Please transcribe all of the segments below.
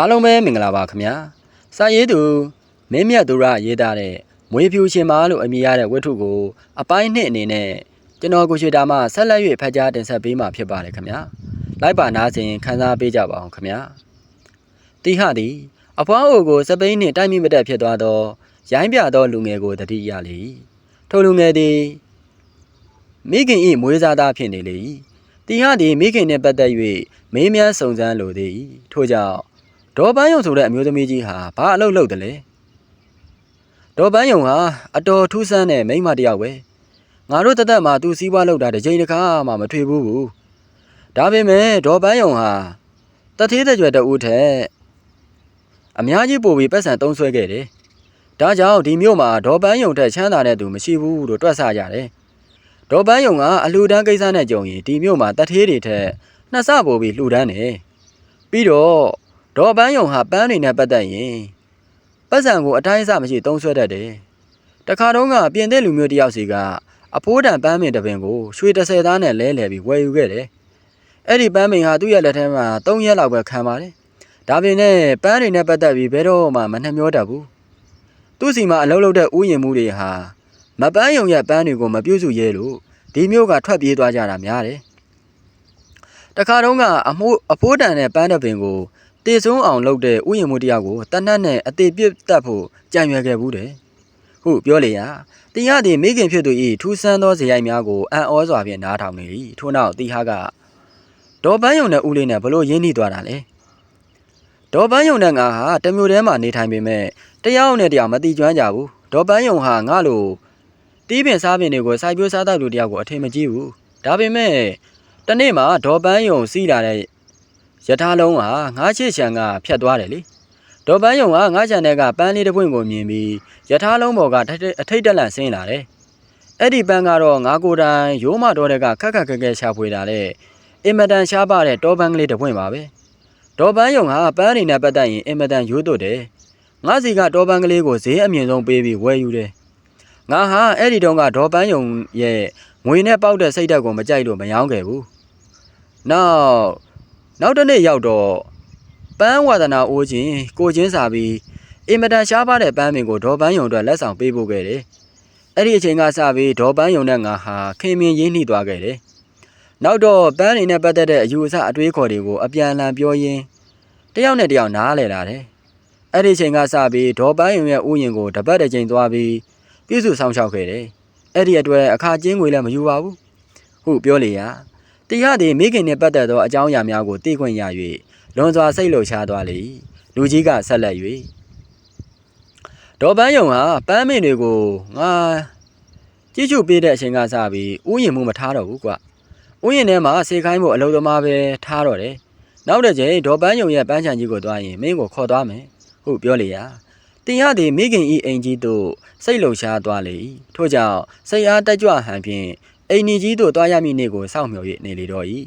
အားလုံးပဲမင်္ဂလာပါခင်ဗျာစာရေးသူမင်းမြတ်သူရရေးသားတဲ့မွေးဖြူရှင်မာလို့အမည်ရတဲ့ဝတ္ထုကိုအပိုင်းနှစ်အနေနဲ့ကျွန်တော်ကိုရှိတာမှဆက်လက်၍ဖတ်ကြားတင်ဆက်ပေးမှာဖြစ်ပါတယ်ခင်ဗျာလိုက်ပါနားစဉ်ခန်းစားပေးကြပါအောင်ခင်ဗျာတိဟသည်အဖွားအိုကိုစပိန်နှင့်တိုက်မိမတက်ဖြစ်သွားသောရိုင်းပြသောလူငယ်ကိုတတိရလေ၏ထိုလူငယ်သည်မိခင်၏မွေးစားသားဖြစ်နေလေ၏တိဟသည်မိခင်နှင့်ပတ်သက်၍မေးမြန်းစုံစမ်းလိုသည်ထို့ကြောင့် ဒေါ်ပန်းယုံဆိုတဲ့အမျိုးသမီးကြီးဟာဘာအလုပ်လုပ်တယ်လဲဒေါ်ပန်းယုံဟာအတော်ထူးဆန်းတဲ့မိန်းမတစ်ယောက်ပဲငါတို့တသက်မှာသူစည်းပွားလုပ်တာတစ်ချိန်တစ်ခါမှမထွေဘူးဘူးဒါပေမဲ့ဒေါ်ပန်းယုံဟာတသေးတကြွယ်တဦးထက်အများကြီးပို့ပြီးပတ်စံသုံးဆွဲခဲ့တယ်ဒါကြောင့်ဒီမြို့မှာဒေါ်ပန်းယုံထက်ချမ်းသာတဲ့သူမရှိဘူးလို့တွက်ဆကြတယ်ဒေါ်ပန်းယုံကအလှူဒန်းကိစ္စနဲ့ကြုံရင်ဒီမြို့မှာတသေးတွေထက်နှစ်ဆပို့ပြီးလှူဒန်းတယ်ပြီးတော့ ဒေါ်ပန်းယုံဟာပန်းတွေနဲ့ပတ်သက်ရင်ပတ်စံကိုအတိုင်းအဆမရှိသုံးဆွဲတတ်တယ်။တခါတုန်းကပြင်သစ်လူမျိုးတစ်ယောက်စီကအဖိုးတန်ပန်းမင်တစ်ပင်ကိုရွှေ30သားနဲ့လဲလှယ်ပြီးဝယ်ယူခဲ့တယ်။အဲ့ဒီပန်းမင်ဟာသူ့ရဲ့လက်ထဲမှာ3ရက်လောက်ပဲခံပါတယ်။ဒါပေမဲ့ပန်းတွေနဲ့ပတ်သက်ပြီးဘယ်တော့မှမနှမျောတတ်ဘူး။သူ့စီမှာအလုပ်လုပ်တဲ့ဥယျာဉ်မှုတွေဟာမပန်းယုံရဲ့ပန်းတွေကိုမပြုတ်စုရဲလို့ဒီမျိုးကထွက်ပြေးသွားကြတာများတယ်။တခါတုန်းကအမိုးအဖိုးတန်တဲ့ပန်းတစ်ပင်ကို တေဆုံးအောင်လုပ်တဲ့ဥယျာဉ်မှုတစ်ယောက်ကိုတနတ်နဲ့အသေးပြစ်တတ်ဖို့ကြံရွယ်ခဲ့ဘူးတဲ့ဟုတ်ပြောလေရတင်ရသည်မိခင်ဖြစ်သူဤထူးဆန်းသောဇယိုက်များကိုအံ့ဩစွာဖြင့်နားထောင်နေ၏ထို့နောက်တီဟာကဒေါ်ပန်းယုံနဲ့ဦးလေးနဲ့ဘလို့ရင်းနှီးသွားတာလဲဒေါ်ပန်းယုံနဲ့ငါဟာတမျိုးတည်းမှာနေထိုင်ပေမဲ့တယောက်နဲ့တယောက်မတိကျွမ်းကြဘူးဒေါ်ပန်းယုံဟာငါလိုတီးပင်စားပင်တွေကိုစိုက်ပျိုးစားတတ်လူတယောက်ကိုအထင်မကြီးဘူးဒါပေမဲ့တနေ့မှာဒေါ်ပန်းယုံစီးလာတဲ့ ယထာလုံးကငါးချစ်ချံကဖြတ်သွားတယ်လေဒေါ်ပန်းယုံကငါးချံတဲ့ကပန်းလေးတစ်ပွင့်ကိုမြင်ပြီးယထာလုံးပေါ်ကအထိတ်တက်လန့်ဆင်းလာတယ်အဲ့ဒီပန်းကတော့ငါကိုယ်တိုင်ရိုးမတော်တဲ့ကခက်ခက်ခဲခဲရှာဖွေလာတဲ့အင်မတန်ရှားပါတဲ့တောပန်းကလေးတစ်ပွင့်ပါပဲဒေါ်ပန်းယုံကပန်းနေနဲ့ပတ်သက်ရင်အင်မတန်ရိုးသွတ်တယ်ငါစီကတောပန်းကလေးကိုဈေးအမြင့်ဆုံးပေးပြီးဝယ်ယူတယ်ငါဟာအဲ့ဒီတုန်းကဒေါ်ပန်းယုံရဲ့ငွေနဲ့ပေါက်တဲ့စိတ်ဓာတ်ကိုမကြိုက်လို့မယောင်းခဲ့ဘူးနောက် နောက်တစ်နေ့ရောက်တော့ပန်းဝါဒနာအိုးခြင်းကိုချင်းစာပြီးအင်မတန်ရှားပါတဲ့ပန်းပင်ကိုဒေါ်ပန်းယုံအတွက်လက်ဆောင်ပေးဖို့ခဲ့တယ်။အဲ့ဒီအချိန်ကစပြီးဒေါ်ပန်းယုံနဲ့ငါဟာခင်မင်ရင်းနှီးသွားခဲ့တယ်။နောက်တော့ပန်းနေနဲ့ပတ်သက်တဲ့အယူအဆအတွေးခေါ်တွေကိုအပြန်အလှန်ပြောရင်းတယောက်နဲ့တယောက်နားလည်လာတယ်။အဲ့ဒီအချိန်ကစပြီးဒေါ်ပန်းယုံရဲ့ဥယျာဉ်ကိုတပတ်တစ်ချိန်သွားပြီးပြည့်စုံဆောင်ရှောက်ခဲ့တယ်။အဲ့ဒီအတွက်အခါကျင်းငွေလည်းမယူပါဘူး။ဟုတ်ပြောလေရ။ တရားသည်မိခင်နှင့်ပတ်သက်သောအကြောင်းအရာများကိုသိခွင့်ရ၍လွန်စွာစိတ်လှုပ်ရှားသွားလေ၏လူကြီးကဆက်လက်၍ဒေါ်ပန်းယုံဟာပန်းမင်တွေကိုငါကြည့်ချူပေးတဲ့အချိန်ကစပြီးဥယျာဉ်မှုမထားတော့ဘူးကွဥယျာဉ်ထဲမှာစေခိုင်းဖို့အလုပ်သမားပဲထားတော့တယ်နောက်တစ်ချိန်ဒေါ်ပန်းယုံရဲ့ပန်းချံကြီးကိုသွားရင်မင်းကိုခေါ်သွားမယ်ဟုတ်ပြောလေရတင်ရသည်မိခင်ဤအိမ်ကြီးသို့စိတ်လှုပ်ရှားသွားလေ၏ထို့ကြောင့်စိတ်အားတက်ကြွဟန်ဖြင့် အိမ်ကြီးသို့သွားရမည့်နေ့ကိုစောင့်မျှော်၍နေလေတော့၏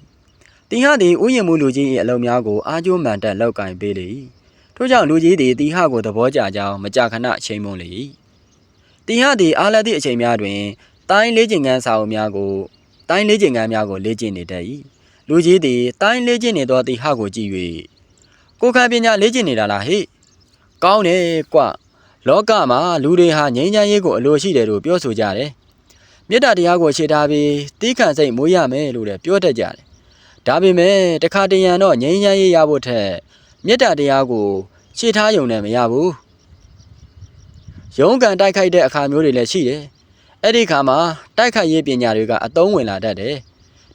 တင်ဟသည်ဥယျာဉ်မှုလူကြီး၏အလုံးများကိုအားကျိုးမှန်တက်လောက်ကင်ပေးလေ၏ထို့ကြောင့်လူကြီးသည်တင်ဟကိုသဘောကျကြောင်းမကြာခဏအချိန်မွန်လေ၏တင်ဟသည်အားလက်သည့်အချိန်များတွင်တိုင်းလေးကျင်ကန်းစာအုပ်များကိုတိုင်းလေးကျင်ကန်းများကိုလေ့ကျင့်နေတတ်၏လူကြီးသည်တိုင်းလေ့ကျင့်နေသောတင်ဟကိုကြည့်၍ကိုခံပညာလေ့ကျင့်နေတာလားဟိကောင်းတယ်ကွလောကမှာလူတွေဟာငြိမ်းချမ်းရေးကိုအလိုရှိတယ်လို့ပြောဆိုကြတယ် မေတ္တာတရားကိုရှေ့ထားပြီးတီးခံစိတ်မွေးရမယ်လို့လည်းပြောတတ်ကြတယ်ဒါပေမဲ့တခါတရံတော့ငြိမ်းချမ်းရေးရဖို့ထက်မေတ္တာတရားကိုရှေ့ထားယုံနဲ့မရဘူးရုံးကန်တိုက်ခိုက်တဲ့အခါမျိုးတွေလည်းရှိတယ်အဲ့ဒီခါမှာတိုက်ခိုက်ရေးပညာတွေကအသုံးဝင်လာတတ်တယ်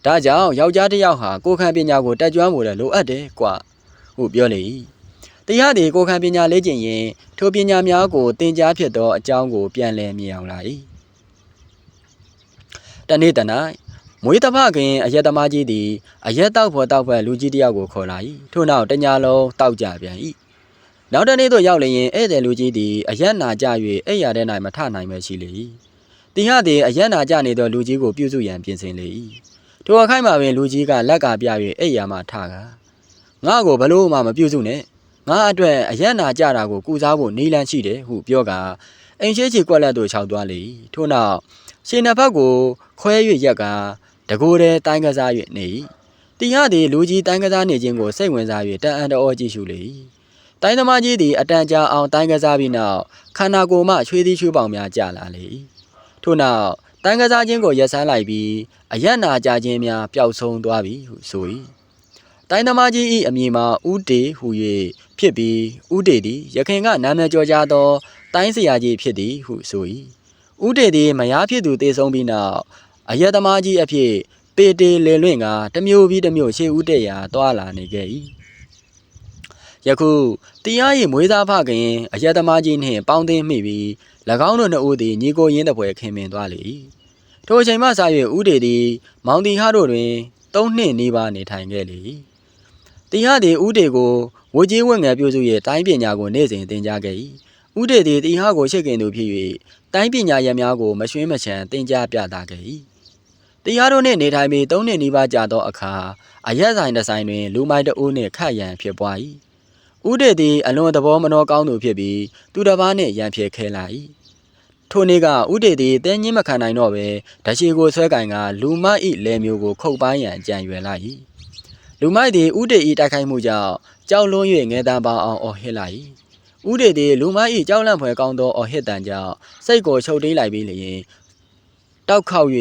ဒါကြောင့်ယောက်ျားတစ်ယောက်ဟာကိုယ်ခံပညာကိုတက်ကြွဖို့လည်းလိုအပ်တယ်ကွာဟုတ်ပြောလေတရားသည်ကိုယ်ခံပညာလေ့ကျင့်ရင်ထိုပညာများကိုသင်ကြားဖြစ်သောအကြောင်းကိုပြန်လည်မြင်အောင်လာ၏ တနေ့တ၌မွေးတဖခင်အယက်သမားကြီးသည်အယက်တောက်ဖို့တောက်ဖက်လူကြီးတစ်ယောက်ကိုခေါ်လာ၏ထို့နောက်တညာလုံးတောက်ကြပြန်၏နောက်တနေ့သို့ရောက်လျင်ဧည့်သည်လူကြီးသည်အယက်နာကြ၍အိယာထဲ၌မထနိုင်ပဲရှိလေ၏တင်ဟသည်အယက်နာကြနေသောလူကြီးကိုပြုစုရန်ပြင်ဆင်လေ၏ထိုအခိုက်မှာပင်လူကြီးကလက်ကပြ၍အိယာမှထကားငါ့ကိုဘလို့မှမပြုစုနဲ့ငါအတွက်အယက်နာကြတာကိုကုစားဖို့နီးလန်းရှိတယ်ဟုပြောကာအိမ်ရှိချီကွက်လက်သို့ခြောက်သွားလေထို့နောက်ရှင်နှစ်ဖက်ကို ခွဲ၍ရက်ကတကိုယ်တည်းတိုင်းကစား၍နေ၏တီဟသည်လူကြီးတိုင်းကစားနေခြင်းကိုစိတ်ဝင်စား၍တန်အံ့တော်ကြည့်ရှုလေ၏တိုင်းသမားကြီးသည်အတန်ကြာအောင်တိုင်းကစားပြီးနောက်ခန္ဓာကိုယ်မှချွေးသီးချွေးပေါင်များကျလာလေ၏ထို့နောက်တိုင်းကစားခြင်းကိုရက်ဆန်းလိုက်ပြီးအယက်နာကြခြင်းများပျောက်ဆုံးသွားပြီဟုဆို၏တိုင်းသမားကြီး၏အမည်မှာဥတေဟူ၍ဖြစ်ပြီးဥတေသည်ရခင်ကနာမည်ကျော်ကြားသောတိုင်းဆရာကြီးဖြစ်သည်ဟုဆို၏ဥတေသည်မယားဖြစ်သူတည်ဆုံးပြီးနောက် အယက်သမားကြီးအဖြစ်ပေတေလေလွင့်ကတစ်မျိုးပြီးတစ်မျိုးရှေ့ဦးတဲ့ရာတွာလာနေခဲ့၏ယခုတရား၏မွေးသားဖခင်အယက်သမားကြီးနှင့်ပေါင်းသင်းမိပြီး၎င်းတို့နှစ်ဦးသည်ညီကိုရင်းတပွဲခင်မင်သွားလေ၏ထိုအချိန်မှစ၍ဦးတေသည် မောင်တီဟတို့တွင်သုံးနှစ်နီးပါးနေထိုင်ခဲ့လေ၏တီဟသည်ဦးတေကိုဝကြီးဝက်ငယ်ပြုစု၍တိုင်းပညာကိုနေ့စဉ်သင်ကြားခဲ့၏ဦးတေသည်တီဟကိုရှစ်ခင်သူဖြစ်၍တိုင်းပညာရများကိုမရွှင်းမချမ်းသင်ကြားပြသခဲ့၏ တရားတို့နှင့်နေထိုင်ပြီးသုံးနှစ်နီးပါးကြာသောအခါအရက်ဆိုင်တစ်ဆိုင်တွင် လူမိုက်တအုပ်နှင့်ခတ်ရန်ဖြစ်ပွား၏ဦးတေသည်အလွန်သဘောမနှောကောင်းသူဖြစ်ပြီးသူတစ်ပါးနှင့်ရန်ဖြစ်ခဲလာ၏ထိုနေ့ကဦးတေသည်တင်းညင်းမခံနိုင်တော့ပဲဓရှိကိုဆွဲကင်ကလူမ၏လယ်မျိုးကိုခုတ်ပိုင်းရန်ကြံရွယ်လာ၏လူမိုက်သည်ဦးတေ၏တိုက်ခိုက်မှုကြောင့်ကြောက်လွန်း၍ငဲတန်းပေါအောင်အော်ဟစ်လာ၏ဦးတေသည်လူမ၏ကြောက်လန့်ဖွယ်ကောင်းသောအော်ဟစ်တန်ကြောင့်စိတ်ကိုချုပ်တိလိုက်ပြီးလျင်တောက်ခေါက်၍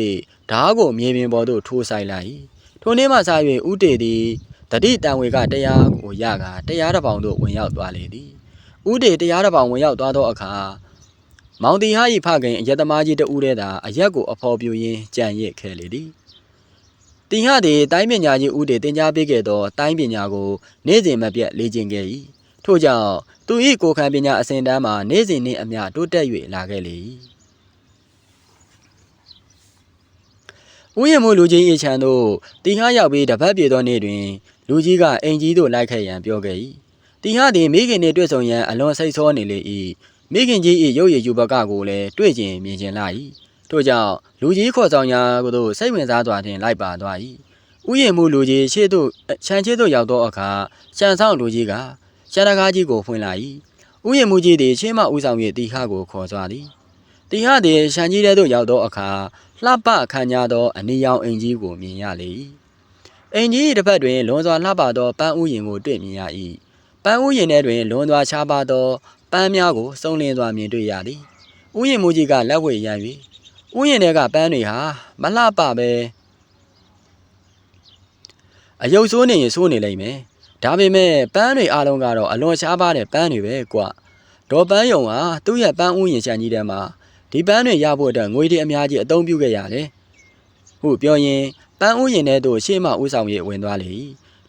ဓားကိုမြေပြင်ပေါ်သို့ထိုးဆိုင်လိုက်၏ထိုနေ့မှစ၍ဦးတေသည်တတိတံဝေကတရားကိုရကာတရားတစ်ပောင်သို့ဝင်ရောက်သွားလေသည်ဦးတေတရားတစ်ပောင်ဝင်ရောက်သွားသောအခါမောင်တီဟာ၏ဖခင်အယက်သမားကြီးတဦးတည်းသာအရက်ကိုအဖော်ပြူရင်းကြံ့ရစ်ခဲ့လေသည်တင်ဟသည်တိုင်းပညာကြီးဦးတေတင် जा ပေးခဲ့သောတိုင်းပညာကိုနေ့စဉ်မပြတ်လေ့ကျင့်ခဲ့၏ထို့ကြောင့်သူ၏ကိုယ်ခံပညာအစဉ်တန်းမှာနေ့စဉ်နှင့်အမျှတိုးတက်၍လာခဲ့လေ၏ ဥယျာဉ်မှုလူကြီး၏ခြံသို့တင်ဟရောက်ပြီးတပတ်ပြေသောနေ့တွင် လူကြီးကအင်ကြီးသို့လိုက်ခဲ့ရန်ပြောခဲ့၏တင်ဟသည်မိခင်နှင့်တွေ့ဆုံရန်အလွန်စိတ်ဆိုးနေလေ၏မိခင်ကြီး၏ရုပ်ရည်ယူပကကိုလည်းတွေ့ကျင်မြင်ကျင်လာ၏ထို့ကြောင့်လူကြီးခေါ်ဆောင်ရာသို့စိတ်ဝင်စားစွာဖြင့်လိုက်ပါသွား၏ဥယျာဉ်မှုလူကြီးရှေ့သို့ခြံချေသို့ရောက်သောအခါခြံဆောင်လူကြီးကခြံတကားကြီးကိုဖွင့်လာ၏ဥယျာဉ်မှုကြီးသည်ရှေ့မှဥဆောင်၍တီဟကိုခေါ်သွားသည်တီဟသည်ခြံကြီးထဲသို့ရောက်သောအခါ လှပခမ်းညားသောအနီရောင်အင်ကြီးကိုမြင်ရလေ၏အင်ကြီးတစ်ဖက်တွင်လွန်စွာလှပသောပန်းဥယျာဉ်ကိုတွေ့မြင်ရ၏ပန်းဥယျာဉ်ထဲတွင်လွန်စွာရှားပါသောပန်းများကိုစုံလင်စွာမြင်တွေ့ရသည်ဥယျာဉ်မူကြီးကလက်ဝဲရန်၍ဥယျာဉ်ထဲကပန်းတွေဟာမလှပပဲအယုတ်ဆိုးနေရင်ဆိုးနေလိမ့်မယ်ဒါပေမဲ့ပန်းတွေအားလုံးကတော့အလွန်ရှားပါတဲ့ပန်းတွေပဲကွဒေါ်ပန်းယုံဟာသူ့ရဲ့ပန်းဥယျာဉ်ချန်ကြီးထဲမှာ ဒီပန်းတွေရဖို့အတွက်ငွေတွေအများကြီးအသုံးပြုခဲ့ရတယ်ဟုပြောရင်ပန်းဥယျာဉ်ထဲသို့ရှေ့မှဥဆောင်၍ဝင်သွားလေ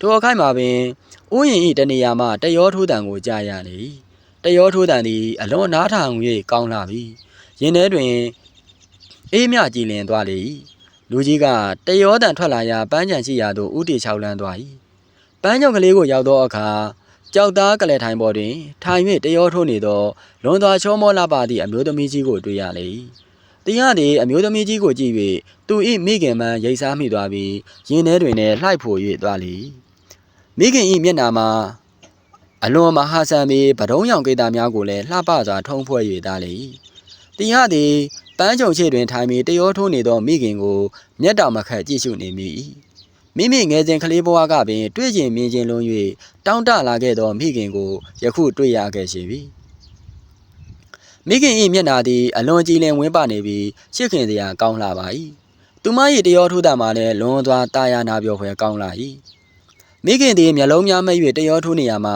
ထိုအခိုက်မှာပင်ဥယျာဉ်၏တနေရာမှတရောထိုးတံကိုကြားရလေတရောထိုးတံသည်အလွန်နားထောင်၍ကောင်းလာပြီရင်ထဲတွင်အေးမြကြည်လင်သွားလေလူကြီးကတရောတံထွက်လာရာပန်းချံရှိရာသို့ဥတီချောက်လန်းသွား၏ပန်းကြောင်ကလေးကိုရောက်သောအခါ ကြောက်သားကလေးထိုင်ပေါ်တွင် ထိုင်၍တရောထိုးနေသောလွန်သွားချောမောလာပါသည့်အမျိုးသမီးကြီးကိုတွေ့ရလေ၏တရားသည်အမျိုးသမီးကြီးကိုကြည့်၍သူ၏မိခင်မှရိတ်စားမိသွားပြီးရင်ထဲတွင်လည်းလှိုက်ဖို့၍သွားလေမိခင်၏မျက်နာမှာအလွန်မဟာဆန်ပြီးဗဒုံးရောင်ကိတာများကိုလည်းလှပစွာထုံးဖွဲ့၍သားလေတရားသည်ပန်းချုံချေတွင်ထိုင်ပြီးတရောထိုးနေသောမိခင်ကိုမျက်တောင်မခတ်ကြည့်ရှုနေမိ၏ မိမိငယ်စဉ်ကလေးဘဝကပင် တွေ့ကျင်မြင်ကျင်လုံး၍တောင်းတလာခဲ့သောမိခင်ကိုယခုတွေ့ရခဲ့ရှိပြီမိခင်၏မျက်နာသည်အလွန်ကြည်လင်ဝင်းပနေပြီးချစ်ခင်စရာကောင်းလာပါ၏သူမ၏တရောထိုးတာမှလည်းလွန်သွားတာယာနာပြောဖွယ်ကောင်းလာ၏မိခင်သည်မျက်လုံးများမဲ့၍တရောထိုးနေရမှ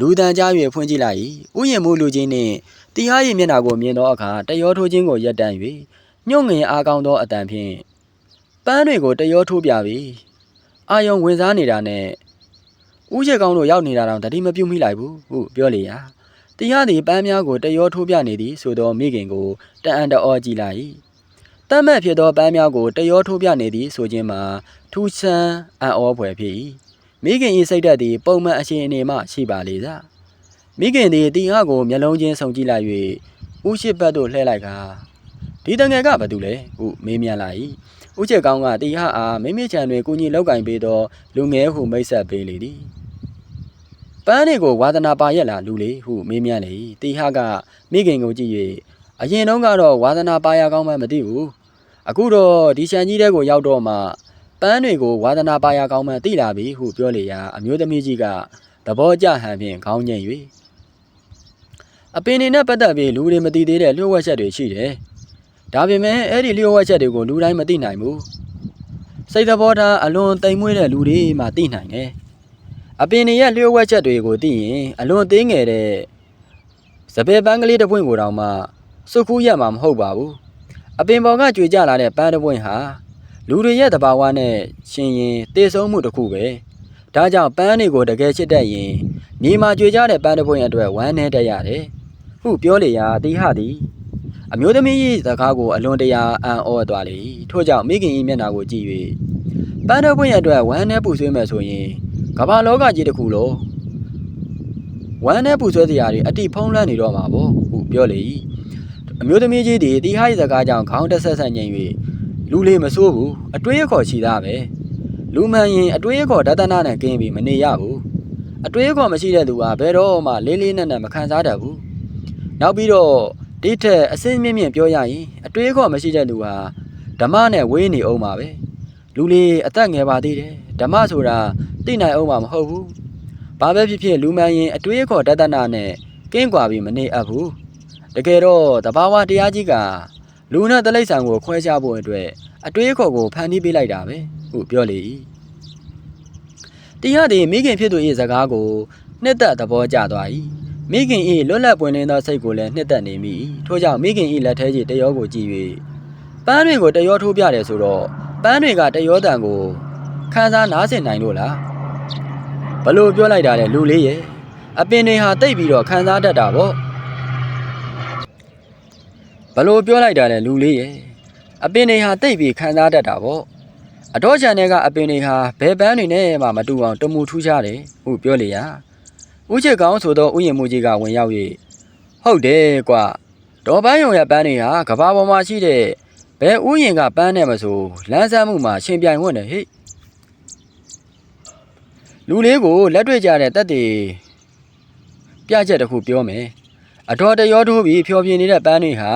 လူတန်ကြား၍ဖွင့်ကြည့်လိုက်၏ဥယျာဉ်မှုလူချင်းနှင့်တီဟာ၏မျက်နာကိုမြင်သောအခါတရောထိုးခြင်းကိုရပ်တန့်၍ညှို့ငင်အားကောင်းသောအတန်ဖြင့်ပန်းတွေကိုတရောထိုးပြပြီး အာယုံဝင်စားနေတာနဲ့ဥချက်ကောင်းတို့ရောက်နေတာတော့တတိမပြုတ်မိလိုက်ဘူးဟုပြောလေရာတရားသည်ပန်းများကိုတရောထိုးပြနေသည်ဆိုသောမိခင်ကိုတန်အံတအောကြည့်လိုက်တမ်းမဲ့ဖြစ်သောပန်းများကိုတရောထိုးပြနေသည်ဆိုခြင်းမှာထူးဆန်းအံ့ဩဖွယ်ဖြစ်၏မိခင်၏စိတ်ဓာတ်သည်ပုံမှန်အရှင်အနေမှရှိပါလေသာမိခင်သည်တီဟကိုမျက်လုံးချင်းစုံကြည့်လိုက်၍ဥရှိဘတ်သို့လှည့်လိုက်ကာဒီတငယ်ကဘာတူလဲဟုမေးမြန်းလိုက် ဥချက်ကောင်းကတီဟအားမိမိချံတွင်ကုညီလောက်ကင်ပေးသောလူငယ်ဟုမိတ်ဆက်ပေးလေသည်ပန်းတွေကိုဝါသနာပါရက်လာလူလေဟုမေးမြန်းလေတီဟကမိခင်ကိုကြည့်၍အရင်တုန်းကတော့ဝါသနာပါရကောင်းမှမသိဘူးအခုတော့ဒီချံကြီးတဲ့ကိုရောက်တော့မှပန်းတွေကိုဝါသနာပါရကောင်းမှသိလာပြီဟုပြောလေရာအမျိုးသမီးကြီးကသဘောကျဟန်ဖြင့်ခေါင်းညှိ၍အပင်တွေနဲ့ပတ်သက်ပြီးလူတွေမသိသေးတဲ့လျှို့ဝှက်ချက်တွေရှိတယ်။ ဒါပေမဲ့အဲ့ဒီလျှို့ဝှက်ချက်တွေကိုလူတိုင်းမသိနိုင်ဘူး။စိတ်သဘောထားအလွန်တိမ်မွေးတဲ့လူတွေမှသိနိုင်တယ်။အပင်တွေရဲ့လျှို့ဝှက်ချက်တွေကိုသိရင်အလွန်သေးငယ်တဲ့စပယ်ပန်းကလေးတစ်ပွင့်ကိုတောင်မှစုခူးရမှာမဟုတ်ပါဘူး။အပင်ပေါ်ကကြွေကြလာတဲ့ပန်းတစ်ပွင့်ဟာလူတွေရဲ့တဘာဝနဲ့ရှင်ရင်တေဆုံးမှုတစ်ခုပဲ။ဒါကြောင့်ပန်းတွေကိုတကယ်ချစ်တတ်ရင်မြေမှာကြွေကြတဲ့ပန်းတစ်ပွင့်အတွက်ဝမ်းနည်းတတ်ရတယ်။ဟုပြောလေရာတိဟသည် အမျိုးသမီး၏စကားကိုအလွန်တရာအံ့ဩသွားလေ။ထို့ကြောင့်မိခင်၏မျက်နှာကိုကြည့်၍ပန်းတစ်ပွင့်အတွက်ဝမ်းနည်းပူဆွေးမယ်ဆိုရင်ကမ္ဘာလောကကြီးတစ်ခုလုံးဝမ်းနဲ့ပူဆွဲစရာတွေအတိဖုံးလွှမ်းနေတော့မှာပေါ့ဟုပြောလေ၏အမျိုးသမီးကြီးသည်တီဟိုက်စကားကြောင့်ခေါင်းတက်ဆက်ဆက်ငိမ့်၍လူလေးမစိုးဘူးအတွေးအခေါ်ချီသားပဲလူမှန်ရင်အတွေးအခေါ်ဒသနာနဲ့ကင်းပြီးမနေရဘူးအတွေးအခေါ်မရှိတဲ့သူဟာဘယ်တော့မှလေးလေးနက်နက်မခံစားတတ်ဘူးနောက်ပြီးတော့ ဒီထက်အစင်းမြင့်မြင့်ပြောရရင်အတွေးအခေါ်မရှိတဲ့လူဟာဓမ္မနဲ့ဝေးနေအောင်ပါပဲလူလေးအသက်ငယ်ပါသေးတယ်ဓမ္မဆိုတာသိနိုင်အောင်မှာမဟုတ်ဘူးဘာပဲဖြစ်ဖြစ်လူမှန်ရင်အတွေးအခေါ်တတနာနဲ့ကင်းကွာပြီးမနေအပ်ဘူးတကယ်တော့တဘာဝတရားကြီးကလူနဲ့တလိษံကိုခွဲခြားဖို့အတွက်အတွေးအခေါ်ကိုဖန်တီးပေးလိုက်တာပဲဟုပြောလေ၏တရားသည်မိခင်ဖြစ်သူ၏စကားကိုနှစ်သက်သဘောကျသွား၏ မိခင်၏လွတ်လပ်ပွင့်လင်းသောစိတ်ကိုလည်းနှစ်သက်နေမိ၏ထို့ကြောင့်မိခင်၏လက်ထဲကြီးတရောကိုကြည့်၍ပန်းတွေကိုတရောထိုးပြတယ်ဆိုတော့ပန်းတွေကတရောတန်ကိုခန်းစားနားဆင်နိုင်လို့လားဘလို့ပြောလိုက်တာလဲလူလေးရဲ့အပင်တွေဟာတိတ်ပြီးတော့ခံစားတတ်တာပေါ့ဘလို့ပြောလိုက်တာလဲလူလေးရဲ့အပင်တွေဟာတိတ်ပြီးခံစားတတ်တာပေါ့အတော့ချန်တွေကအပင်တွေဟာဘယ်ပန်းတွေနဲ့မှမတူအောင်တမူထူးခြားတယ်ဟုပြောလေရာ ဥချစ်ကောင်းဆိုသောဥယျာဉ်မှုကြီးကဝင်ရောက်၍ဟုတ်တယ်ကွာဒေါ်ပန်းယုံရဲ့ပန်းတွေဟာကဘာပေါ်မှာရှိတဲ့ဘယ်ဥယျာဉ်ကပန်းနဲ့မဆိုလမ်းဆန်းမှုမှာရှင်ပြိုင်ဝတ်နေဟိလူလေးကိုလက်တွေ့ကြတဲ့တက်တည်ပြချက်တစ်ခုပြောမယ်အတော်တရောထိုးပြီးဖြောပြနေတဲ့ပန်းတွေဟာ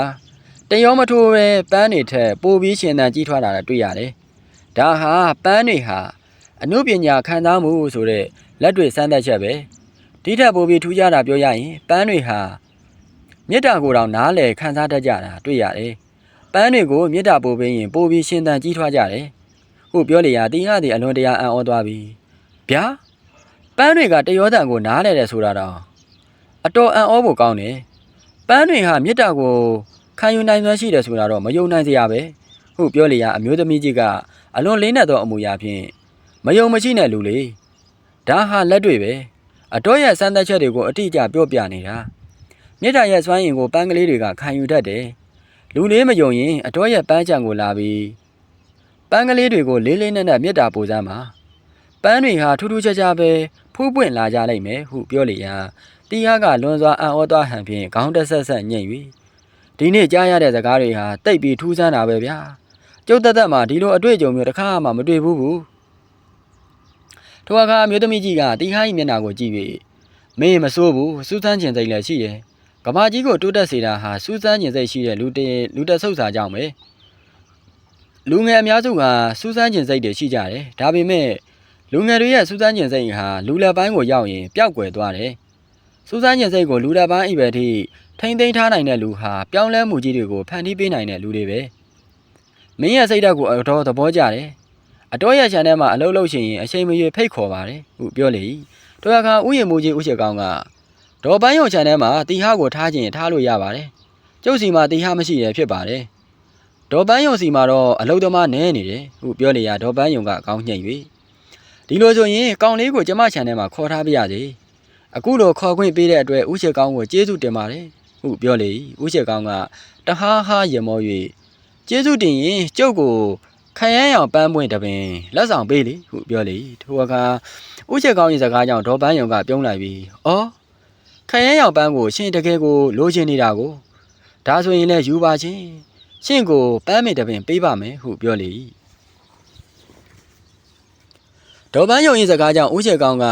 တရောမထိုးပဲပန်းတွေထက်ပိုပြီးရှင်သန်ကြီးထွားလာတာတွေ့ရတယ်ဒါဟာပန်းတွေဟာအနုပညာခံစားမှုဆိုတဲ့လက်တွေ့စမ်းသပ်ချက်ပဲ ဒီထက်ပိုပြီးထူးခြားတာပြောရရင်ပန်းတွေဟာမေတ္တာကိုယ်တော်နားလည်ခံစားတတ်ကြတာတွေ့ရတယ်ပန်းတွေကိုမေတ္တာပို့ပေးရင်ပိုပြီးရှင်သန်ကြီးထွားကြတယ်ဟုတ်ပြောလေရာတီးရသည်အလွန်တရာအံ့ဩသွားပြီဗျာပန်းတွေကတရောတန်ကိုနားလဲတယ်ဆိုတာတော့အတော်အံ့ဩဖို့ကောင်းတယ်ပန်းတွေဟာမေတ္တာကိုခံယူနိုင်စွမ်းရှိတယ်ဆိုတာတော့မယုံနိုင်စရာပဲဟုတ်ပြောလေရအမျိုးသမီးကြီးကအလွန်လေးနက်သောအမူအရာဖြင့်မယုံမရှိတဲ့လူလေဒါဟာလက်တွေ့ပဲ အတော်ရဲ့စမ်းသပ်ချက်တွေကိုအတိအကျပြောပြနေတာမေတ္တာရဲ့စွမ်းရည်ကိုပန်းကလေးတွေကခံယူတတ်တယ်လူလေးမယုံရင်အတော်ရဲ့ပန်းချံကိုလာပြီးပန်းကလေးတွေကိုလေးလေးနက်နက်မေတ္တာပို့စမ်းပါပန်းတွေဟာထူးထူးခြားခြားပဲဖူးပွင့်လာကြလိမ့်မယ်ဟုပြောလေရာတီးဟာကလွန်စွာအံ့ဩသွားဟန်ဖြင့်ခေါင်းတက်ဆက်ဆက်ညှိ့၍ဒီနေ့ကြားရတဲ့စကားတွေဟာတိတ်ပြီးထူးဆန်းတာပဲဗျာကျုပ်သက်သက်မှာဒီလိုအတွေ့အကြုံမျိုးတစ်ခါမှမတွေ့ဘူးဘူး ထိုအခါမြို့သမီးကြီးကတီးဟာ၏မျက်နှာကိုကြည့်၍မင်းမစိုးဘူးစူးစမ်းကျင်စိတ်လည်းရှိတယ်ကဘာကြီးကိုတိုးတက်စေတာဟာစူးစမ်းကျင်စိတ်ရှိတဲ့လူတည်လူတက်ဆုပ်စာကြောင့်ပဲလူငယ်အများစုကစူးစမ်းကျင်စိတ်တွေရှိကြတယ်ဒါပေမဲ့လူငယ်တွေရဲ့စူးစမ်းကျင်စိတ်ဟာလူလက်ပိုင်းကိုရောက်ရင်ပျောက်ကွယ်သွားတယ်။စူးစမ်းကျင်စိတ်ကိုလူလက်ပိုင်းအိပဲထိထိမ့်သိမ်းထားနိုင်တဲ့လူဟာပြောင်းလဲမှုကြီးတွေကိုဖန်တီးပေးနိုင်တဲ့လူတွေပဲ။မင်းရဲ့စိတ်ဓာတ်ကိုအတော်သဘောကျတယ်။ အတော်ရဲ့ခြံထဲမှာအလုပ်လုပ်ရှင်ရင်အချိန်မရွေဖိတ်ခေါ်ပါတယ်ဟုပြောလေ၏။တို့အခါဥယျာဉ်မူကြီးဥရှိကောင်းကဒေါ်ပန်းယုံခြံထဲမှာတီဟာကိုထားခြင်းထားလို့ရပါတယ်။ကျုပ်စီမှာတီဟာမရှိရဖြစ်ပါတယ်။ဒေါ်ပန်းယုံစီမှာတော့အလုပ်သမားနဲနေတယ်ဟုပြောလေရဒေါ်ပန်းယုံကအကောင်းညှိ့၍ဒီလိုဆိုရင်ကောင်လေးကိုကျမခြံထဲမှာခေါ်ထားပြရစီအခုလိုခေါ်ခွင့်ပေးတဲ့အတွက်ဥချေကောင်းကိုကျေးဇူးတင်ပါတယ်ဟုပြောလေဥချေကောင်းကတဟားဟားရမော၍ကျေးဇူးတင်ရင်ကျုပ်ကို ခရမ်းရောင်ပန်းပွင့်တပင်လက်ဆောင်ပေးလေဟုပြောလေထိုအခါဥချေကောင်းရဲ့စကားကြောင့်ဒေါ်ပန်းယုံကပြုံးလိုက်ပြီးအော်ခရမ်းရောင်ပန်းကိုရှင်တကယ်ကိုလိုချင်နေတာကိုဒါဆိုရင်လည်းယူပါချင်းရှင်ကိုပန်းမင်တပင်ပေးပါမယ်ဟုပြောလေ၏ဒေါ်ပန်းယုံ၏စကားကြောင့်ဦးချေကောင်းက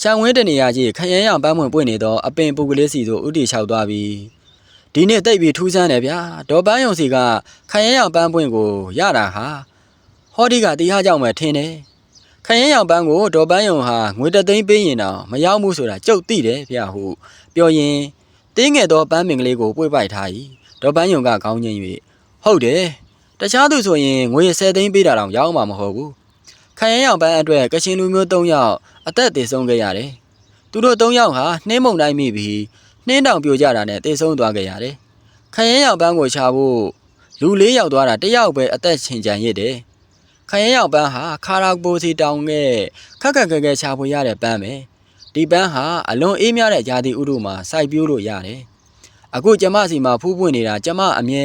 ရှံဝင်းတနေရာကြီးခရမ်းရောင်ပန်းပွင့်ပွင့်နေသောအပင်ပုကလေးစီသို့ဥတီလျှောက်သွားပြီးဒီနေ့တိတ်ပြီးထူးဆန်းတယ်ဗျာဒေါ်ပန်းယုံစီကခရမ်းရောင်ပန်းပွင့်ကိုရတာဟာ ဟောဒီကတရားကြောင့်ပဲထင်တယ်ခရမ်းရောင်ပန်းကိုဒေါ်ပန်းယုံဟာငွေတသိန်းပေးရင်တော့မရောက်ဘူးဆိုတာကြုတ်သိတယ်ဗျာဟုပြောရင်တင်းငယ်သောပန်းပင်ကလေးကိုပွေ့ပိုက်ထား၏ဒေါ်ပန်းယုံကခေါင်းငိမ့်၍ဟုတ်တယ်တခြားသူဆိုရင်ငွေ10သိန်းပေးတာတော့ရောက်မှာမဟုတ်ဘူးခရမ်းရောင်ပန်းအတွက်ကရှင်လူမျိုး3ယောက်အသက်သေဆုံးခဲ့ရတယ်သူတို့3ယောက်ဟာနှင်းမုန်တိုင်းမိပြီးနှင်းတောင်ပြိုကျတာနဲ့သေဆုံးသွားခဲ့ရတယ်ခရမ်းရောင်ပန်းကိုချဖို့လူ၄ယောက်သွားတာတစ်ယောက်ပဲအသက်ရှင်ကြံရစ်တယ် ခရမ်းရောင်ပန်းဟာခါရာပိုစီတောင်နဲ့ခက်ခက်ခဲခဲချဖို့ရတဲ့ပန်းပဲဒီပန်းဟာအလွန်အေးမြတဲ့ဂျာတိဥတုမှာစိုက်ပျိုးလို့ရတယ်အခုကျမစီမှာဖူးပွင့်နေတာကျမအမြဲ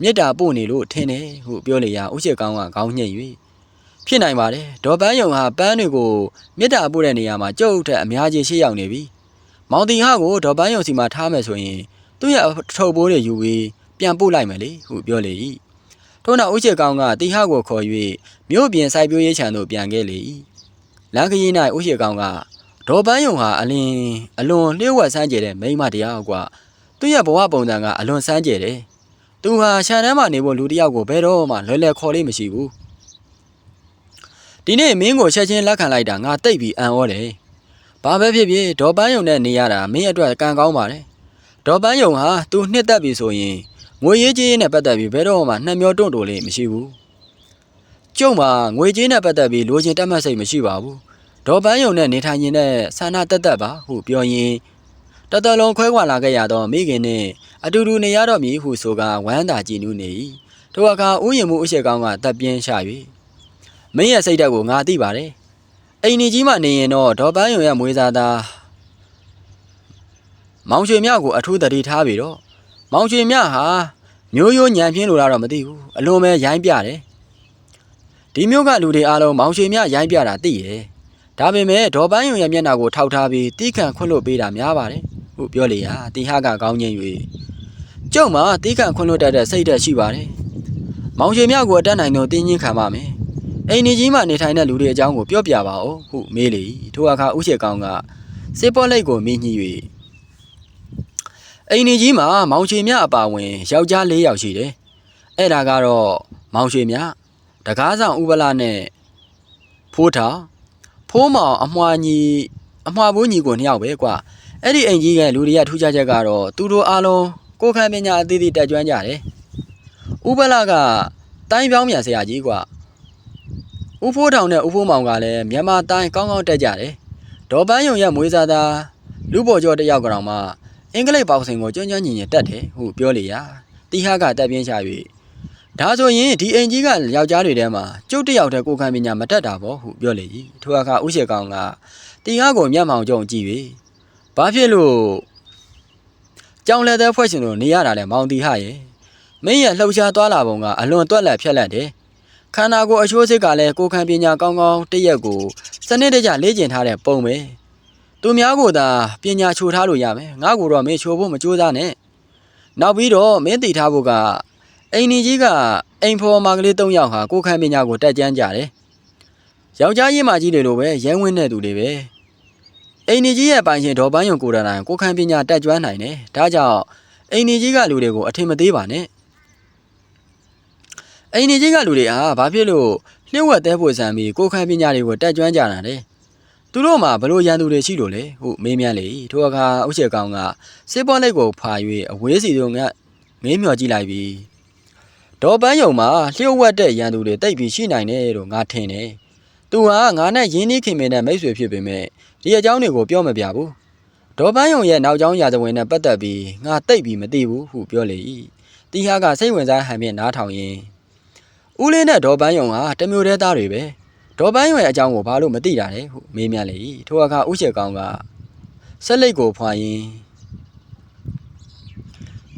မေတ္တာပို့နေလို့ထင်တယ်ဟုပြောလေရာဥရှိကောင်းကခေါင်းညှိ၍ဖြစ်နိုင်ပါတယ်ဒေါ်ပန်းယုံဟာပန်းတွေကိုမေတ္တာပို့တဲ့နေရာမှာကြုတ်ထက်အများကြီးရှေ့ရောက်နေပြီမောင်တီဟာကိုဒေါ်ပန်းယုံစီမှာထားမယ်ဆိုရင်သူ့ရဲ့ထုတ်ပိုးတွေယူပြီးပြန်ပို့လိုက်မယ်လေဟုပြောလေ၏ ထို့နောက်ဥရှိကောင်းကတီဟာကိုခေါ်၍မြို့ပြင်စိုက်ပျိုးရေးခြံသို့ပြန်ခဲ့လေ၏လမ်းခရီး၌ဥရှိကောင်းကဒေါ်ပန်းယုံဟာအလင်းအလွန်လျှို့ဝှက်ဆန်းကျယ်တဲ့မိန်းမတရားကွာသူ့ရဲ့ဘဝပုံစံကအလွန်ဆန်းကျယ်တယ်သူဟာခြံထဲမှာနေဖို့လူတစ်ယောက်ကိုဘယ်တော့မှလွယ်လွယ်ခေါ်လေးမရှိဘူးဒီနေ့မင်းကိုချက်ချင်းလက်ခံလိုက်တာငါတိတ်ပြီးအံ့ဩတယ်ဘာပဲဖြစ်ဖြစ်ဒေါ်ပန်းယုံနဲ့နေရတာမင်းအတွက်ကံကောင်းပါတယ်ဒေါ်ပန်းယုံဟာသူနှစ်သက်ပြီဆိုရင် ငွေရေးကြေးရေးနဲ့ပတ်သက်ပြီးဘယ်တော့မှနှမျောတွန့်တိုလေးမရှိဘူးကျုံမှာငွေကြေးနဲ့ပတ်သက်ပြီးလိုချင်တတ်မှတ်စိတ်မရှိပါဘူးဒေါ်ပန်းယုံနဲ့နေထိုင်နေတဲ့ဆန္ဒတက်တက်ပါဟုပြောရင်တတလုံးခွဲခွာလာခဲ့ရတော့မိခင်နဲ့အတူတူနေရတော့မည်ဟုဆိုကဝမ်းသာကြည်နူးနေ၏ထိုအခါဥယျာဉ်မှုအရှိကောင်းကတပ်ပြင်းရှာ၍မင်းရဲ့စိတ်ဓာတ်ကိုငါသိပါတယ်အိမ်နေကြီးမှနေရင်တော့ဒေါ်ပန်းယုံရဲ့မွေးစားသားမောင်ရွှေမြကိုအထူးတတိထားပြီတော့ မောင်ရွှေမြဟာမျိုးရိုးညံပြင်းလို့တော့မသိဘူးအလွန်ပဲရိုင်းပြတယ်ဒီမျိုးကလူတွေအားလုံးမောင်ရွှေမြရိုင်းပြတာသိရဲ့ဒါပေမဲ့ဒေါ်ပန်းယုံရဲ့မျက်နှာကိုထောက်ထားပြီးတီးခန့်ခွင့်လို့ပေးတာများပါတယ်ဟုပြောလေရာတီဟကကောင်းငိမ့်၍ကျုံမှာတီးခန့်ခွင့်လို့တတ်တဲ့စိတ်ဓာတ်ရှိပါတယ်မောင်ရွှေမြကိုအတက်နိုင်တော့တင်းချင်းခံပါမယ်အိမ်နေကြီးမှနေထိုင်တဲ့လူတွေအကြောင်းကိုပြောပြပါဦးဟုမေးလေထိုအခါဥရှိကောင်းကစေပေါ်လိတ်ကိုမြင်းညှိ၍ အိမ်နေကြီးမှာမောင်ရွှေမြအပါဝင်ယောက်ျား၄ယောက်ရှိတယ်အဲ့ဒါကတော့မောင်ရွှေမြတကားဆောင်ဥပလာနဲ့ဖိုးထောင်ဖိုးမောင်အမွှာညီအမွှာဘိုးညီကိုနှစ်ယောက်ပဲကွာအဲ့ဒီအိမ်ကြီးကလူတွေကထူးခြားချက်ကတော့သူတို့အားလုံးကိုယ်ခံပညာအသေးသေးတက်ကြွကြတယ်ဥပလာကတိုင်းပြောင်းမြန်ဆရာကြီးကွာဥဖိုးထောင်နဲ့ဥဖိုးမောင်ကလည်းမြန်မာတိုင်းကောင်းကောင်းတက်ကြတယ်ဒေါ်ပန်းယုံရဲ့မွေးစားသားလူပေါ်ကျော်တစ်ယောက်ကောင်မှ အင်္ဂလိပ်ပေါက်စင်ကိုကျွမ်းကျွမ်းညင်ညင်တက်တယ်ဟုပြောလေရာတီဟာကတက်ပြင်းချ၍ဒါဆိုရင်ဒီအိမ်ကြီးကယောက်ျားတွေထဲမှာကျုပ်တစ်ယောက်တည်းကိုယ်ခံပညာမတက်တာပေါ့ဟုပြောလေ၏ထိုအခါဥရှိကောင်ကတီဟာကိုမျက်မှောင်ကြုံကြည့်၍ဘာဖြစ်လို့ကြောင်လက်သေးဖွဲ့ရှင်လို့နေရတာလဲမောင်တီဟရဲ့မင်းရဲ့လှုပ်ရှားသွားလာပုံကအလွန်တွက်လက်ဖြက်လက်တယ်ခန္ဓာကိုယ်အချိုးစိတ်ကလည်းကိုယ်ခံပညာကောင်းကောင်းတည့်ရက်ကိုစနစ်တကျလေ့ကျင့်ထားတဲ့ပုံပဲ သူများကိုသာပညာချိုထားလို့ရမယ်ငါ့ကိုတော့မင်းချိုဖို့မကြိုးစားနဲ့နောက်ပြီးတော့မင်းတည်ထားဖို့ကအိမ်နီကြီးကအိမ်ဖော်မကလေး၃ယောက်ဟာကိုယ်ခံပညာကိုတက်ကြမ်းကြတယ်ယောက်ျားရေးမကြီးတွေလိုပဲရဲဝင်းတဲ့သူတွေပဲအိမ်နီကြီးရဲ့ပိုင်ရှင်ဒေါ်ပန်းယုံကိုယ်တိုင်ကိုယ်ခံပညာတက်ကြွနိုင်တယ်ဒါကြောင့်အိမ်နီကြီးကလူတွေကိုအထင်မသေးပါနဲ့အိမ်နီကြီးကလူတွေဟာဘာဖြစ်လို့လျှို့ဝှက်သေးဖို့စံပြီးကိုယ်ခံပညာတွေကိုတက်ကြွကြတာလဲ သူတို့မှာဘလို့ရန်သူတွေရှိလို့လဲဟုမေးမြန်းလေထိုအခါအုတ်ချက်ကောင်ကစေပေါ်လက်ကိုဖာ၍အဝေးစီတို့ကငေးမြော်ကြည့်လိုက်ပြီးဒေါ်ပန်းယုံမှာလျှို့ဝှက်တဲ့ရန်သူတွေတိတ်ပြီးရှိနိုင်တယ်လို့ငါထင်တယ်သူဟာငါနဲ့ရင်းနှီးခင်မင်တဲ့မိတ်ဆွေဖြစ်ပေမဲ့ဒီအကြောင်းတွေကိုပြောမပြဘူးဒေါ်ပန်းယုံရဲ့နောက်ကျောင်းရာဇဝင်နဲ့ပတ်သက်ပြီးငါတိတ်ပြီးမသိဘူးဟုပြောလေ၏တီဟာကစိတ်ဝင်စားဟန်ဖြင့်နားထောင်ရင်းဦးလင်းနဲ့ဒေါ်ပန်းယုံဟာတမျိုးတည်းသားတွေပဲ ဒေါ်ပန်းယုံရဲ့အကြောင်းကိုဘာလို့မသိတာလဲဟုမေးမြန်းလေ၏ထိုအခါဦးချေကောင်းကဆက်လက်ကိုဖွာရင်း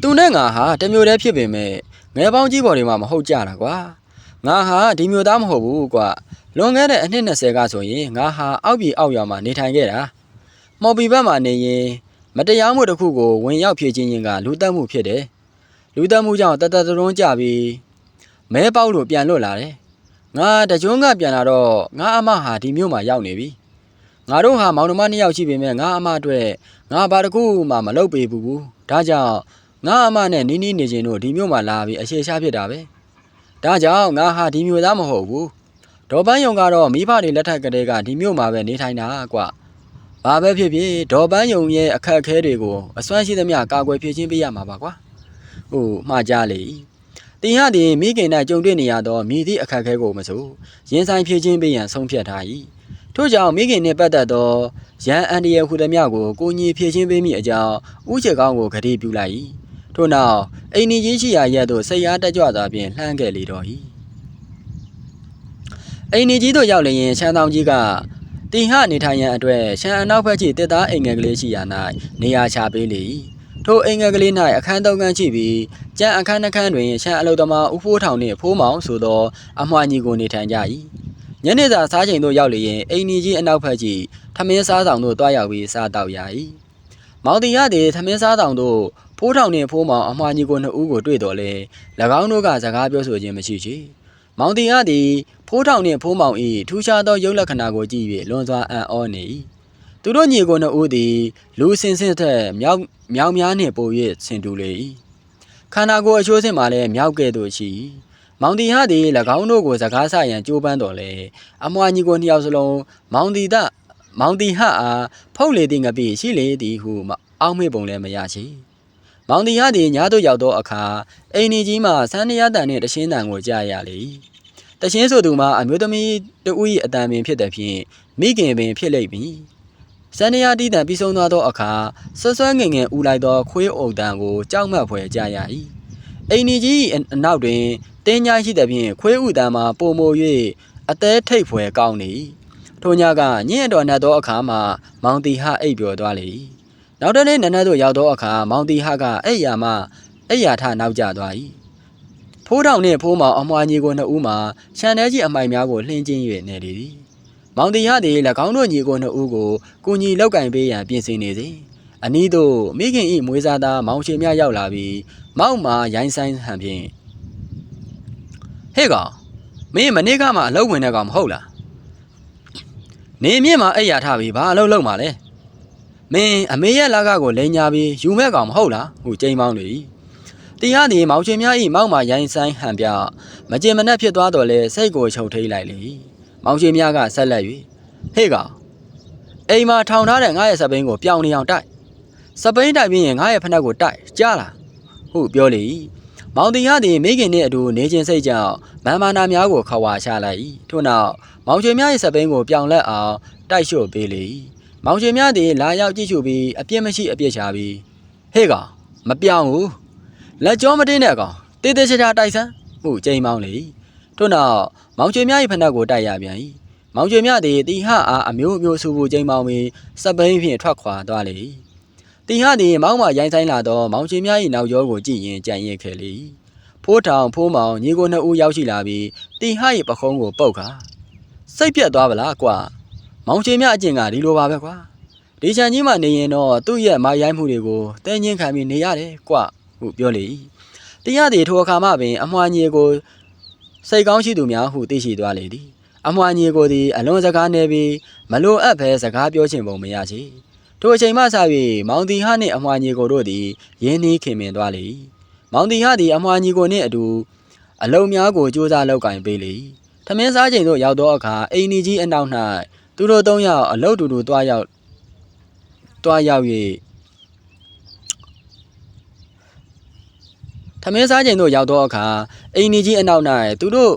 သူနဲ့ငါဟာတမျိုးတည်းဖြစ်ပေမဲ့ငယ်ပေါင်းကြီးပေါ်တွေမှာမဟုတ်ကြတာကွာငါဟာဒီမျိုးသားမဟုတ်ဘူးကွာလွန်ခဲ့တဲ့အနှစ်20ကဆိုရင်ငါဟာအောက်ပြည်အောက်ရွာမှာနေထိုင်ခဲ့တာမော်ပီဘက်မှာနေရင်မတရားမှုတစ်ခုကိုဝင်ရောက်ဖြည့်ချင်းချင်းကလူတက်မှုဖြစ်တယ်လူတက်မှုကြောင့်တတတရုံးကြပြီးမဲပေါက်လို့ပြန်လွတ်လာတယ် ငါတကြွန်းကပြန်လာတော့ငါအမဟာဒီမြို့မှာရောက်နေပြီငါတို့ဟာမောင်နှမနှစ်ယောက်ရှိပေမဲ့ငါအမအတွက်ငါဘာတစ်ခုမှမလုပ်ပေးဘူးဒါကြောင့်ငါအမနဲ့နီးနီးနေချင်းတို့ဒီမြို့မှာလာပြီးအရှေ့ရှားဖြစ်တာပဲဒါကြောင့်ငါဟာဒီမြို့သားမဟုတ်ဘူးဒေါ်ပန်းယုံကတော့မိဘတွေလက်ထက်ကလေးကဒီမြို့မှာပဲနေထိုင်တာကွာဘာပဲဖြစ်ဖြစ်ဒေါ်ပန်းယုံရဲ့အခက်အခဲတွေကိုအစွမ်းရှိသမျှကာကွယ်ဖြည့်ချင်းပေးရမှာပါကွာဟိုမှားကြလေ တင်ရသည်မိခင်၌ကြုံတွေ့နေရသောမိသည့်အခက်အခဲကိုမဆိုရင်ဆိုင်ဖြည့်ချင်းပေးရန်ဆုံးဖြတ်ထား၏ထို့ကြောင့်မိခင်နှင့်ပတ်သက်သောရန်အန်ဒီရဲ့ဟူသည်များကိုကိုညီဖြည့်ချင်းပေးမိအကြောင်းဥချေကောင်းကိုဂတိပြုလိုက်၏ထို့နောက်အိမ်နီကြီးရှိရာရက်သို့စိတ်အားတက်ကြွစွာဖြင့်လှမ်းခဲ့လေတော့၏အိမ်နီကြီးတို့ရောက်လျင်ချမ်းတောင်ကြီးကတင်ဟနေထိုင်ရန်အတွက်ရှမ်းအနောက်ဘက်ရှိတစ်သားအိမ်ငယ်ကလေးရှိရာ၌နေရာချပေးလေ၏ ထိုအိမ်ငယ်ကလေး၌အခန်းသုံးခန်းရှိပြီးကျန်အခန်းနှစ်ခန်းတွင်ရှမ်းအလုသမားဦးဖိုးထောင်နှင့်ဖိုးမောင်ဆိုသောအမွှာညီကိုနေထိုင်ကြ၏ညနေစာစားချိန်သို့ရောက်လျင်အိမ်နီကြီးအနောက်ဘက်ရှိထမင်းစားဆောင်သို့တွားရောက်ပြီးစားတောက်ရ၏မောင်တီရသည်ထမင်းစားဆောင်သို့ဖိုးထောင်နှင့်ဖိုးမောင်အမွှာညီကိုနှစ်ဦးကိုတွေ့တော်လဲ၎င်းတို့ကစကားပြောဆိုခြင်းမရှိချေမောင်တီရသည်ဖိုးထောင်နှင့်ဖိုးမောင်၏ထူးခြားသောရုပ်လက္ခဏာကိုကြည့်၍လွန်စွာအံ့ဩနေ၏သူတို့ညီကိုနှစ်ဦးသည်လူစင်စစ်ထက်မြောက် မြောင်များနှင့်ပို၍ဆင်တူလေ၏ခန္ဓာကိုယ်အချိုးစင်မှလည်းမြောက်ကဲ့သို့ရှိ၏မောင်တီဟသည်၎င်းတို့ကိုစကားဆရန်ကြိုးပမ်းတော်လဲအမွာညီကိုနှစ်ယောက်စလုံးမောင်တီတမောင်တီဟအားဖုတ်လေသည့်ငပိရှိလေသည်ဟုအောက်မေ့ပုံလည်းမရရှိမောင်တီဟသည်ညသို့ရောက်သောအခါအိမ်နီကြီးမှဆန်းရရတန်နှင့်တရှင်းတန်ကိုကြားရလေ၏တရှင်းဆိုသူမှာအမျိုးသမီးတဦး၏အတန်ပင်ဖြစ်တဲ့ဖြင့်မိခင်ပင်ဖြစ်လိမ့်မည် စန္ဒယာတီးတန်ပြီးဆုံးသွားသောအခါဆွဆွဲငင်ငယ်ဦးလိုက်သောခွေးအုပ်တန်ကိုကြောက်မက်ဖွယ်ကြားရ၏အိမ်နီကြီး၏အနောက်တွင်တင်းညာရှိသဖြင့်ခွေးဥတန်မှာပုံမို၍အသေးထိတ်ဖွယ်ကောင်းနေ၏ထိုညကညင့်တော်နှက်သောအခါမှာမောင်တီဟအိပ်ပျော်သွားလေ၏နောက်တနေ့နန်းနန်းသို့ရောက်သောအခါမောင်တီဟကအိပ်ယာမှအိပ်ယာထနောက်ကျသွား၏ဖိုးထောင်နှင့်ဖိုးမောင်အမွှာညီကိုနှစ်ဦးမှာခြံထဲကြီးအမိုင်များကိုလှင်းကျင်း၍နေလေသည် မောင်တီဟသည်၎င်းတို့ညီကိုနှစ်ဦးကိုကုညီလောက်ကင်ပေးရန်ပြင်ဆင်နေသည်အနီးသို့မိခင်၏မွေးစားသားမောင်ရှင်များရောက်လာပြီးမောက်မှာရိုင်းဆိုင်ဟန်ဖြင့်ဟဲ့ကောင်မင်းမနေ့ကမှအလုပ်ဝင်တဲ့ကောင်မဟုတ်လားနေမြင့်မှာအိပ်ရထားပြီးဘာအလုပ်လုပ်မှာလဲမင်းအမေရဲ့လာကကိုလိန်ညာပြီးယူမဲ့ကောင်မဟုတ်လားဟူကြိမ်မောင်းလေတရားနေမောင်ရှင်များ၏မောက်မှာရိုင်းဆိုင်ဟန်ပြမကျင်မနှက်ဖြစ်သွားတော့လဲစိတ်ကိုချုပ်ထိတ်လိုက်လေ မောင်ရှင်များကဆက်လက်၍ဟေ့ကောင်အိမ်မှာထောင်ထားတဲ့ငါရဲ့စပိန်ကိုပြောင်းနေအောင်တိုက်စပိန်တိုက်ပြီးရင်ငါရဲ့ဖနက်ကိုတိုက်ကြားလားဟုပြောလေမောင်တင်ရသည်မိခင်နှင့်အတူနေခြင်းစိတ်ကြောင့်မန်မာနာများကိုခွာချလိုက်၏ထို့နောက်မောင်ရှင်များ၏စပိန်ကိုပြောင်းလဲအောင်တိုက်လျှို့ပေးလေမောင်ရှင်များသည်လာရောက်ကြည့်ရှုပြီးအပြစ်မရှိအပြစ်ချပြီးဟေ့ကောင်မပြောင်းဘူးလက်ကြောမတင်းတဲ့ကောင်တေးသေးချာချာတိုက်စမ်းဟုကြိမ်မောင်းလေ ထို့နောက်မောင်ရှင်များ၏ဖနက်ကိုတိုက်ရပြန်၏မောင်ရှင်များသည်တီဟအားအမျိုးမျိုးဆူပူကြိမ်မောင်းပြီးစပိန်ဖြင့်ထွက်ခွာသွားလေတီဟသည်မောင်းမှရိုင်းဆိုင်လာသောမောင်ရှင်များ၏နောက်ကျောကိုကြည့်ရင်ကြံ့ရစ်ခဲ့လေဖိုးထောင်ဖိုးမောင်ညီကိုနှစ်ဦးရောက်ရှိလာပြီးတီဟ၏ပခုံးကိုပုတ်ခါစိတ်ပြတ်သွားဗလားကွာမောင်ရှင်များအကျင့်ကဒီလိုပါပဲကွာဒီချန်ကြီးမှနေရင်တော့သူ့ရဲ့မာရိုင်းမှုတွေကိုတဲငင်းခံပြီးနေရတယ်ကွာဟုပြောလေတရားသည်ထိုအခါမှပင်အမွှာညီကို စိတ်ကောင်းရှိသူများဟုသိရှိသွားလေသည်အမွှာညီကိုသည်အလွန်စကားနေပြီးမလိုအပ်ဘဲစကားပြောချင်ပုံမရချေထိုအချိန်မှစ၍မောင်တီဟနှင့်အမွှာညီကိုတို့သည်ရင်းနှီးခင်မင်သွားလေမောင်တီဟသည်အမွှာညီကိုနှင့်အတူအလုံများကိုစူးစမ်းလောက်ကင်ပေးလေထမင်းစားချိန်သို့ရောက်သောအခါအိမ်နီကြီးအနောက်၌သူတို့သုံးယောက်အလုတ်တူတူတွားရောက်တွားရောက်၍ ထမင်းစားချိန်သို့ရောက်သောအခါအိမ်နီကြီးအနောက်၌သူတို့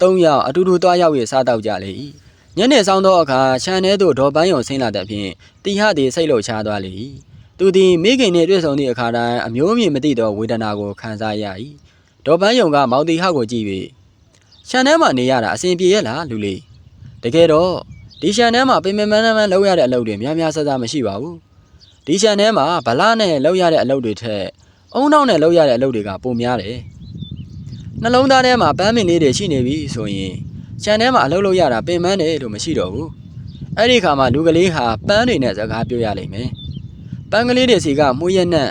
သုံးယောက်အတူတူတွားရောက်၍စားတောက်ကြလေ၏ညနေဆောင်သောအခါခြံထဲသို့ဒေါ်ပန်းယုံဆင်းလာတဲ့ဖြင့်တီဟသည်စိတ်လှုပ်ရှားသွားလေ၏သူသည်မိခင်နှင့်တွေ့ဆုံသည့်အခါတိုင်းအမျိုးမြင်မသိသောဝေဒနာကိုခံစားရ၏ဒေါ်ပန်းယုံကမောင်တီဟကိုကြည့်၍ခြံထဲမှာနေရတာအဆင်ပြေရဲ့လားလူလေးတကယ်တော့ဒီခြံထဲမှာပင်ပင်မန်းမန်းလောက်ရတဲ့အလုပ်တွေများများဆဆမရှိပါဘူးဒီခြံထဲမှာဗလာနဲ့လောက်ရတဲ့အလုပ်တွေထက် အုံနောက်နဲ့လောက်ရတဲ့အလုပ်တွေကပိုများတယ်နှလုံးသားထဲမှာပန်းမင်လေးတွေရှိနေပြီဆိုရင်ခြံထဲမှာအလုပ်လုပ်ရတာပင်ပန်းတယ်လို့မရှိတော့ဘူးအဲ့ဒီခါမှာလူကလေးဟာပန်းတွေနဲ့စကားပြောရလိမ့်မယ်ပန်းကလေးတွေစီကမှုရက်နဲ့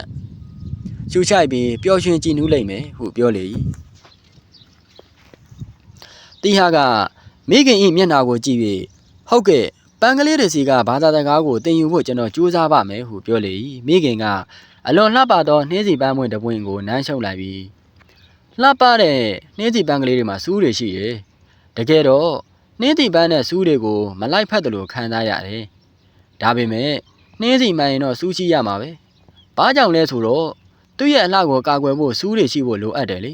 ရှူချိုက်ပြီးပျော်ရွှင်ကြည်နူးလိမ့်မယ်ဟုပြောလေ၏တီဟာကမိခင်ဤမျက်နှာကိုကြည့်၍ဟုတ်ကဲ့ပန်းကလေးတွေစီကဘာသာစကားကိုသင်ယူဖို့ကျွန်တော်ကြိုးစားပါမယ်ဟုပြောလေ၏မိခင်က အလွန်လှပသောနှင်းစီပန်းပွင့်တစ်ပွင့်ကိုနမ်းရှုပ်လိုက်ပြီးလှပတဲ့နှင်းစီပန်းကလေးတွေမှာစူးတွေရှိတယ်တကယ်တော့နှင်းစီပန်းနဲ့စူးတွေကိုမလိုက်ဖက်တယ်လို့ခံစားရတယ်ဒါပေမဲ့နှင်းစီမှန်ရင်တော့စူးရှိရမှာပဲဘာကြောင့်လဲဆိုတော့သူ့ရဲ့အလှကိုကာကွယ်ဖို့စူးတွေရှိဖို့လိုအပ်တယ်လေ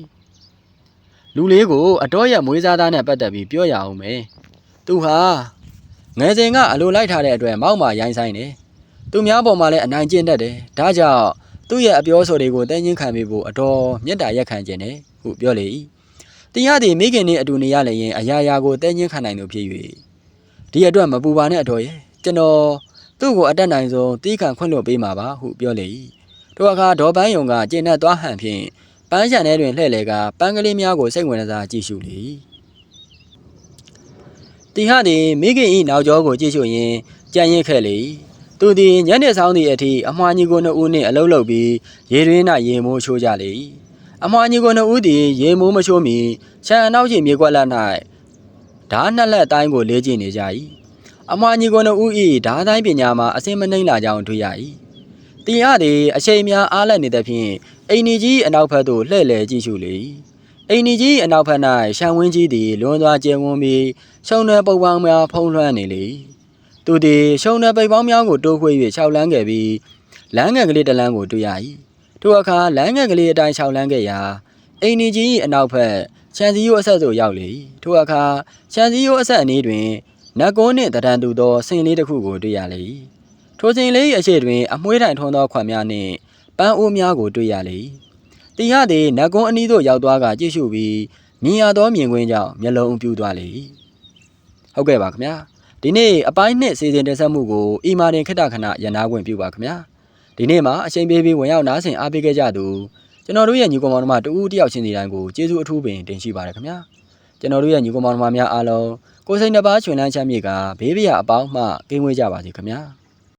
လူလေးကိုအတော်ရဲ့မွေးစားသားနဲ့ပတ်သက်ပြီးပြောရအောင်မယ်သူဟာငယ်စဉ်ကအလိုလိုက်ထားတဲ့အတွက်မောက်မာရိုင်းဆိုင်တယ် သူများပေါ်မှာလည်းအနိုင်ကျင့်တတ်တယ်ဒါကြောင့်သူ့ရဲ့အပြောဆိုတွေကိုတင်းချင်းခံပြီးဖို့အတော်မေတ္တာရက်ခံခြင်းတယ်ဟုပြောလေ၏တရားသည်မိခင်နှင့်အတူနေရလျင်အရာရာကိုတင်းချင်းခံနိုင်သူဖြစ်၍ဒီအတွက်မပူပါနဲ့အတော်ရဲ့ကျွန်တော်သူ့ကိုအတက်နိုင်ဆုံးတီးခံခွင့်လွှတ်ပေးမှာပါဟုပြောလေ၏ထိုအခါဒေါ်ပန်းယုံကကျင့်တတ်သွားဟန်ဖြင့်ပန်းချန်ထဲတွင်လှည့်လေကပန်းကလေးများကိုစိတ်ဝင်စားကြည့်ရှုလေ၏တီဟသည်မိခင်၏နောက်ကျောကိုကြည့်ရှုရင်းကြံ့ရင်ခဲ့လေ၏ သူသည်ညနေဆောင်သည့်အထိအမွှာညီကိုနှစ်ဦးနှင့်အလုပ်လုပ်ပြီးရေတွင်း၌ရေမိုးချိုးကြလေ၏အမွှာညီကိုနှစ်ဦးသည်ရေမိုးမချိုးမီခြံအနောက်ရှိမြေကွက်လက်၌ဓာတ်နှစ်လက်တိုင်းကိုလေးကျင့်နေကြ၏အမွှာညီကိုနှစ်ဦး၏ဓာတ်တိုင်းပညာမှာအစင်မနှိမ့်လာကြောင်းတွေ့ရ၏တီဟသည်အချိန်များအားလက်နေသဖြင့်အိမ်နီကြီးအနောက်ဘက်သို့လှည့်လည်ကြည့်ရှုလေ၏အိမ်နီကြီးအနောက်ဘက်၌ရှံဝင်းကြီးသည်လွန်စွာကျယ်ဝန်းပြီးရှုံနယ်ပုပ်ပေါင်းများဖုံးလွှမ်းနေလေ၏ သူသည်ရှုံနယ်ပိတ်ပေါင်းများကိုတိုးခွေ၍ခြောက်လန်းခဲ့ပြီးလမ်းငယ်ကလေးတစ်လမ်းကိုတွေ့ရ၏ထိုအခါလမ်းငယ်ကလေးအတိုင်းခြောက်လန်းခဲ့ရာအိမ်နီကြီး၏အနောက်ဘက်ချန်စီယိုအဆက်သို့ရောက်လေ၏ထိုအခါချန်စီယိုအဆက်အနီးတွင်နတ်ကုန်းနှင့်တရံတူသောဆင်လေးတစ်ခုကိုတွေ့ရလေ၏ထိုဆင်လေး၏အရှိတွင်အမွှေးတိုင်ထွန်းသောခွက်များနှင့်ပန်းအိုးများကိုတွေ့ရလေ၏တီဟသည်နတ်ကုန်းအနီးသို့ရောက်သွားကကြည့်ရှုပြီးမြင်ရသောမြင်ကွင်းကြောင့်မျက်လုံးပြူးသွားလေ၏ဟုတ်ကဲ့ပါခင်ဗျာ ဒီနေ့အပိုင်းနှစ်စီစဉ်တင်ဆက်မှုကိုအီမာတင်ခက်တာခဏရန်နာခွင့်ပြုပါခင်ဗျာဒီနေ့မှာအချိန်ပေးပြီးဝင်ရောက်နားဆင်အားပေးခဲ့ကြသူကျွန်တော်တို့ရဲ့ညီကောင်မောင်နှမတူဦးတယောက်ချင်းစီတိုင်းကိုကျေးဇူးအထူးပင်တင်ရှိပါတယ်ခင်ဗျာကျွန်တော်တို့ရဲ့ညီကောင်မောင်နှမများအားလုံးကိုယ်စိတ်နှပါချွင်လန်းချမ်းမြေကဘေးပရာအပေါင်းမှကင်းဝေးကြပါစေခင်ဗျာ